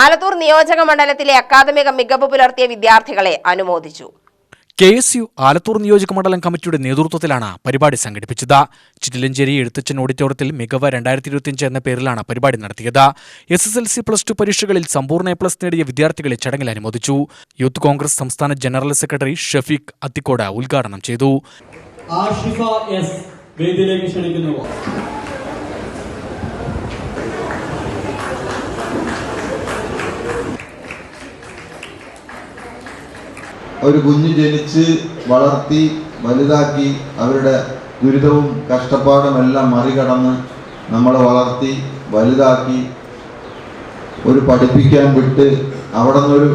ആലത്തൂർ നിയോജക മണ്ഡലത്തിലെ അക്കാദമിക മികവ് പുലർത്തിയ വിദ്യാർത്ഥികളെ അനുമോദിച്ചു. കെ എസ് യു ആലത്തൂർ നിയോജക മണ്ഡലം കമ്മിറ്റിയുടെ നേതൃത്വത്തിലാണ് പരിപാടി സംഘടിപ്പിച്ചത്. ചിറ്റിലഞ്ചേരി എഴുത്തച്ഛൻ ഓഡിറ്റോറിയത്തിൽ മികവ് രണ്ടായിരത്തി ഇരുപത്തിയഞ്ച് എന്ന പേരിലാണ് പരിപാടി നടത്തിയത്. S S L C plus two പരീക്ഷകളിൽ സമ്പൂർണ എ പ്ലസ് നേടിയ വിദ്യാർത്ഥികളെ ചടങ്ങിൽ അനുമോദിച്ചു. യൂത്ത് കോൺഗ്രസ് സംസ്ഥാന ജനറൽ സെക്രട്ടറി ഷഫീഖ് അത്തിക്കോട ഉദ്ഘാടനം ചെയ്തു. ആഷിഫ എസ് വേദിയിലേക്ക് ക്ഷണിക്കുന്നു. ഒരു കുഞ്ഞ് ജനിച്ച് വളർത്തി വലുതാക്കി അവരുടെ ദുരിതവും കഷ്ടപ്പാടും എല്ലാം മറികടന്ന് നമ്മളെ വളർത്തി വലുതാക്കി ഒരു പഠിപ്പിക്കാൻ വിട്ട് അവിടെ നിന്നൊരു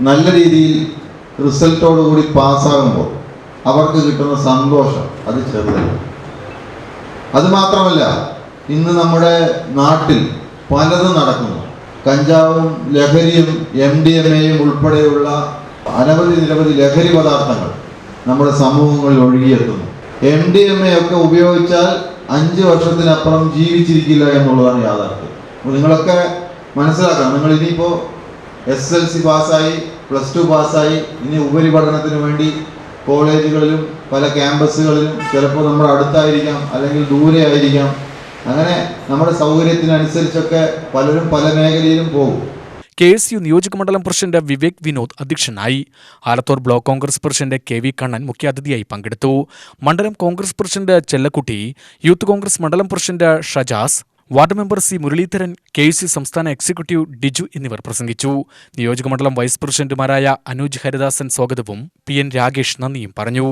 നല്ല രീതിയിൽ റിസൾട്ടോടുകൂടി പാസ്സാകുമ്പോൾ അവർക്ക് കിട്ടുന്ന സന്തോഷം അത് ചെറുതല്ല അത് മാത്രമല്ല ഇന്ന് നമ്മുടെ നാട്ടിൽ പലതും നടക്കുന്നു. കഞ്ചാവും ലഹരിയും എം ഡി എം എയും ഉൾപ്പെടെയുള്ള അനവധി നിരവധി ലഹരി പദാർത്ഥങ്ങൾ നമ്മുടെ സമൂഹങ്ങളിൽ ഒഴുകിയെത്തുന്നു എം ഡി എം എ ഒക്കെ ഉപയോഗിച്ചാൽ അഞ്ച് വർഷത്തിനപ്പുറം ജീവിച്ചിരിക്കില്ല എന്നുള്ളതാണ് യാഥാർത്ഥ്യം. നിങ്ങളൊക്കെ മനസ്സിലാക്കണം. നിങ്ങൾ ഇനിയിപ്പോൾ എസ് എൽ സി പാസ്സായി പ്ലസ് ടു പാസ്സായി ഇനി ഉപരിപഠനത്തിന് വേണ്ടി കോളേജുകളിലും പല ക്യാമ്പസുകളിലും ചിലപ്പോൾ നമ്മുടെ അടുത്തായിരിക്കാം അല്ലെങ്കിൽ ദൂരെ ആയിരിക്കാം. അങ്ങനെ നമ്മുടെ സൗകര്യത്തിനനുസരിച്ചൊക്കെ പലരും പല മേഖലയിലും പോകും. കെ എസ് യു നിയോജക മണ്ഡലം പ്രസിഡന്റ് വിവേക് വിനോദ് അധ്യക്ഷനായി. Alathur block Congress president K V Kannan മുഖ്യാതിഥിയായി പങ്കെടുത്തു. മണ്ഡലം കോൺഗ്രസ് പ്രസിഡന്റ് ചെല്ലക്കുട്ടി യൂത്ത് കോൺഗ്രസ് മണ്ഡലം president Shajas ward member C Muraleedharan K C സംസ്ഥാന എക്സിക്യൂട്ടീവ് ഡിജു എന്നിവർ പ്രസംഗിച്ചു. നിയോജകമണ്ഡലം വൈസ് പ്രസിഡന്റുമാരായ അനൂജ് ഹരിദാസൻ സ്വാഗതവും പി എൻ രാഗേഷ് നന്ദിയും പറഞ്ഞു.